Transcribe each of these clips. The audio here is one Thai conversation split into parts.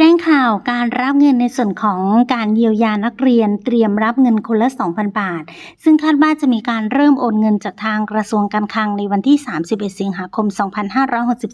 แจ้งข่าวการรับเงินในส่วนของการเยียวยานักเรียนเตรียมรับเงินคนละ 2,000 บาท ซึ่งคาดว่าจะมีการเริ่มโอนเงินจากทางกระทรวงการคลังในวันที่ 31 สิงหาคม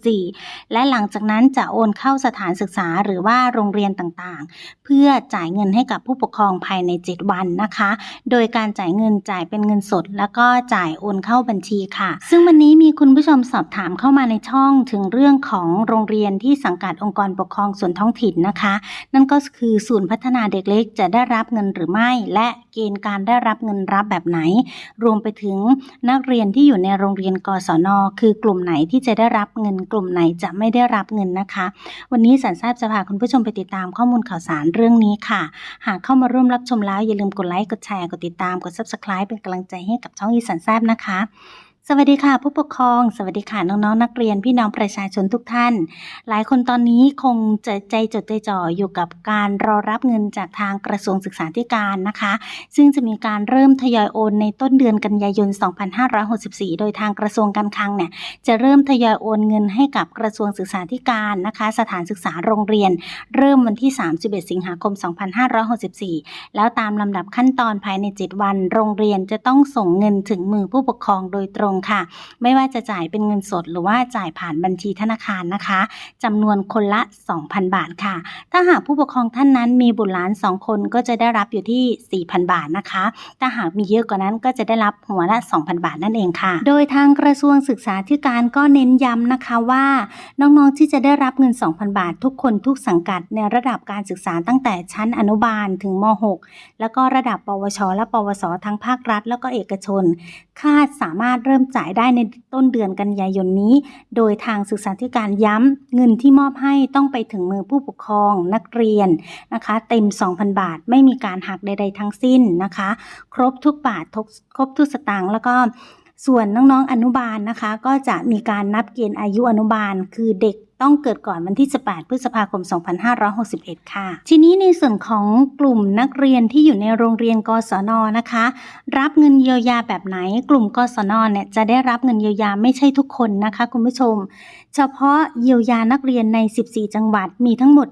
2564 และหลังจากนั้นจะโอนเข้าสถานศึกษาหรือว่าโรงเรียนต่างๆ เพื่อจ่ายเงินให้กับผู้ปกครองภายใน 7 วันนะคะ โดยการจ่ายเงินจ่ายเป็นเงินสด แล้วก็จ่ายโอนเข้าบัญชีค่ะ ซึ่งวันนี้มีคุณผู้ชมสอบถามเข้ามาในช่องถึงเรื่องของโรงเรียนที่สังกัดองค์กรปกครองส่วนท้องถิ่นนะคะ นั่นก็คือศูนย์พัฒนาเด็กเล็กจะได้รับเงินหรือไม่ และเกณฑ์การได้รับเงินรับแบบไหน รวมไปถึงนักเรียนที่อยู่ในโรงเรียนกศน คือกลุ่มไหนที่จะได้รับเงินกลุ่มไหนจะไม่ได้รับเงินนะคะ วันนี้สันทราบจะพาคุณผู้ชมไปติดตามข้อมูลข่าวสารเรื่องนี้ค่ะ หากเข้ามาร่วมรับชมแล้วอย่าลืมกดไลค์กดแชร์กดติดตามกด subscribe เป็นกำลังใจให้กับช่องอีสันแซบนะคะ สวัสดีค่ะผู้ปกครอง สวัสดีค่ะน้องๆนักเรียนพี่น้องประชาชนทุกท่าน หลายคนตอนนี้คงจะใจจดใจจ่ออยู่กับการรอรับเงินจากทางกระทรวงศึกษาธิการนะคะ ซึ่งจะมีการเริ่มทยอยโอนในต้นเดือนกันยายน 2564 โดยทางกระทรวงการคลังเนี่ยจะเริ่มทยอยโอนเงินให้กับกระทรวงศึกษาธิการนะคะ สถานศึกษาโรงเรียน เริ่มวันที่ 31 สิงหาคม 2564 แล้วตามลำดับขั้นตอนภายใน 7 วัน โรงเรียนจะต้องส่งเงินถึงมือผู้ปกครองโดยตรงค่ะ ไม่ว่าจะจ่ายเป็นเงินสดหรือว่าจ่ายผ่านบัญชีธนาคารนะคะจำนวนคนละ 2,000 บาทค่ะ ถ้าหากผู้ปกครองท่านนั้นมีบุตรหลาน 2 คนก็จะได้รับอยู่ที่ 4,000 บาทนะคะ ถ้าหากมีเยอะกว่านั้นก็จะได้รับหัวละ 2,000 บาทนั่นเองค่ะ โดยทางกระทรวงศึกษาธิการก็เน้นย้ำนะคะว่าน้องๆที่จะได้รับเงิน 2,000 บาท ทุกคนทุกสังกัดในระดับการศึกษาตั้งแต่ชั้นอนุบาลถึงม .6 แล้วก็ระดับปวช และปวส ทั้งภาครัฐ แล้วก็เอกชน คาดสามารถเริ่มจ่ายได้ในต้นเดือนกันยายนนี้ โดยทางศึกษาธิการย้ำเงินที่มอบให้ต้องไปถึงมือผู้ปกครองนักเรียนนะคะ เต็ม 2,000 บาทไม่มีการหักใด ๆ ทั้งสิ้นนะคะ ครบทุกบาททุกครบทุกสตางค์แล้วก็ส่วนน้องๆอนุบาลนะคะ ก็จะมีการนับเกณฑ์อายุอนุบาล คือเด็ก ต้องเกิดก่อนวันที่ 18 พฤษภาคม 2561 ค่ะ ทีนี้ในส่วนของกลุ่มนักเรียนที่อยู่ในโรงเรียนกศนนะคะ รับเงินเยียวยาแบบไหน กลุ่มกศนเนี่ยจะได้รับเงินเยียวยาไม่ใช่ทุกคนนะคะคุณผู้ชม เฉพาะเยียวยานักเรียนใน 14 จังหวัดมีทั้งหมด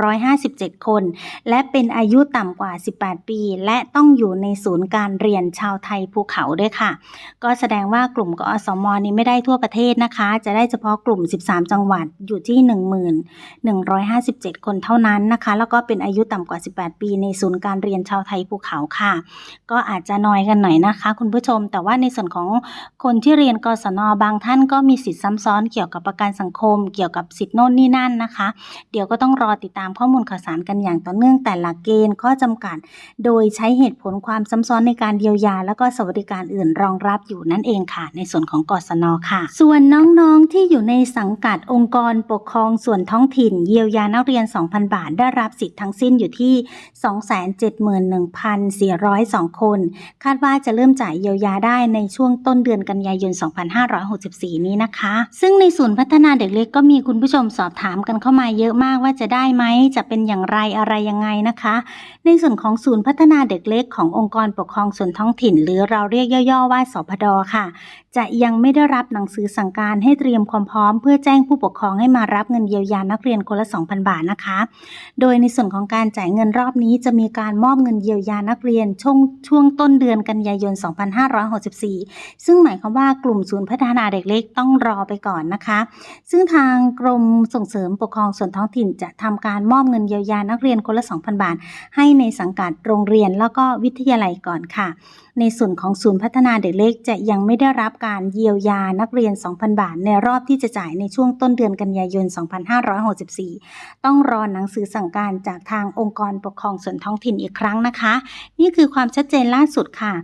1157 คน และเป็นอายุต่ำกว่า 18 ปี และต้องอยู่ในศูนย์การเรียนชาวไทยภูเขาด้วยค่ะ ก็แสดงว่ากลุ่มกอสมนี้ไม่ได้ทั่วประเทศนะคะ จะได้เฉพาะกลุ่ม 13 จังหวัดอยู่ที่1157 คนเท่านั้นนะคะ แล้วก็เป็นอายุต่ำกว่า 18 ปี ในศูนย์การเรียนชาวไทยภูเขาค่ะ ก็อาจจะน้อยกันหน่อยนะคะ คุณผู้ชม แต่ว่าในส่วนของคนที่เรียนกศนบางท่านก็มีสิทธิ์ซ้ำซ้อนเกี่ยวกับประกันสังคม เกี่ยวกับสิทธิ์โน่นนี่นั่นนะคะ เดี๋ยวก็ต้องรอติดตามข้อมูลข่าวสารกันอย่างต่อเนื่องแต่ละเกณฑ์ข้อจำกัด โดยใช้เหตุผลความซ้ำซ้อนในการเยียวยา แล้วก็สวัสดิการอื่นรองรับอยู่นั่นเองค่ะ ในส่วนของกศนค่ะ ส่วนน้องๆที่อยู่ในสังกัดององค์กรปกครองส่วนท้องถิ่น เยียวยานักเรียน 2,000 บาท ได้รับสิทธิ์ทั้งสิ้นอยู่ที่ 271,402 คน คาดว่าจะเริ่มจ่ายเยียวยาได้ในช่วงต้นเดือนกันยายน 2564 นี้นะคะ ซึ่งในศูนย์พัฒนาเด็กเล็กก็มีคุณผู้ชมสอบถามกันเข้ามาเยอะมากว่าจะได้ไหม จะเป็นอย่างไรอะไรยังไงนะคะ ในส่วนของศูนย์พัฒนาเด็กเล็กขององค์กรปกครองส่วนท้องถิ่น หรือเราเรียกย่อๆว่าสพดค่ะ จะยังไม่ได้รับหนังสือสั่งการให้เตรียมความพร้อมเพื่อแจ้งผู้ปกครองให้มารับเงินเยียวยานักเรียนคนละ 2,000 บาทนะคะ โดยในส่วนของการจ่ายเงินรอบนี้จะมีการมอบเงินเยียวยานักเรียนช่วงช่วงต้นเดือนกันยายน 2564 ซึ่งหมายความว่ากลุ่มศูนย์พัฒนาเด็กเล็กต้องรอไปก่อนนะคะ ซึ่งทางกรมส่งเสริมปกครองส่วนท้องถิ่นจะทำการมอบเงินเยียวยานักเรียนคนละ 2,000 บาท ให้ในสังกัดโรงเรียนแล้วก็วิทยาลัยก่อนค่ะในส่วนของศูนย์พัฒนาเด็กเล็กจะยังไม่ได้รับการเยียวยานักเรียน 2,000 บาท ในรอบที่จะจ่ายในช่วงต้นเดือนกันยายน 2564 ต้องรอหนังสือสั่งการจากทางองค์กรปกครองส่วนท้องถิ่นอีกครั้งนะคะ นี่คือความชัดเจนล่าสุดค่ะ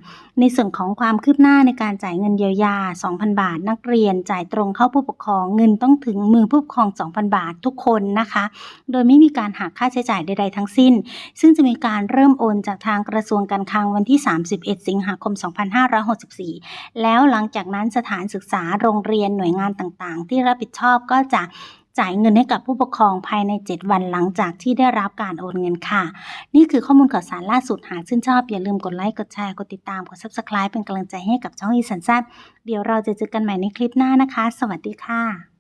ในส่วนของความคืบหน้าในการจ่ายเงินเยียวยา 2,000 บาท นักเรียนจ่ายตรงเข้าผู้ปกครองเงินต้องถึงมือผู้ปกครอง 2,000 บาททุกคนนะคะ โดยไม่มีการหักค่าใช้จ่ายใด ๆ ทั้งสิ้น ซึ่งจะมีการเริ่มโอนจากทางกระทรวงการคลังวันที่ 31 สิงงหาคม 2564 แล้วหลังจากนั้นสถานศึกษาโรงเรียนหน่วยงานต่างๆ ที่รับผิดชอบก็จะจ่ายเงินให้กับผู้ปกครองภายใน 7 วันหลังจากที่ได้รับการโอนเงินค่ะ นี่คือข้อมูลข่าวสารล่าสุดหากชื่นชอบ อย่าลืมกดไลค์ กดแชร์ กดติดตาม กด subscribe เป็นกำลังใจให้กับช่องอีสันแซบเดี๋ยวเราจะเจอกันใหม่ในคลิปหน้านะคะ สวัสดีค่ะ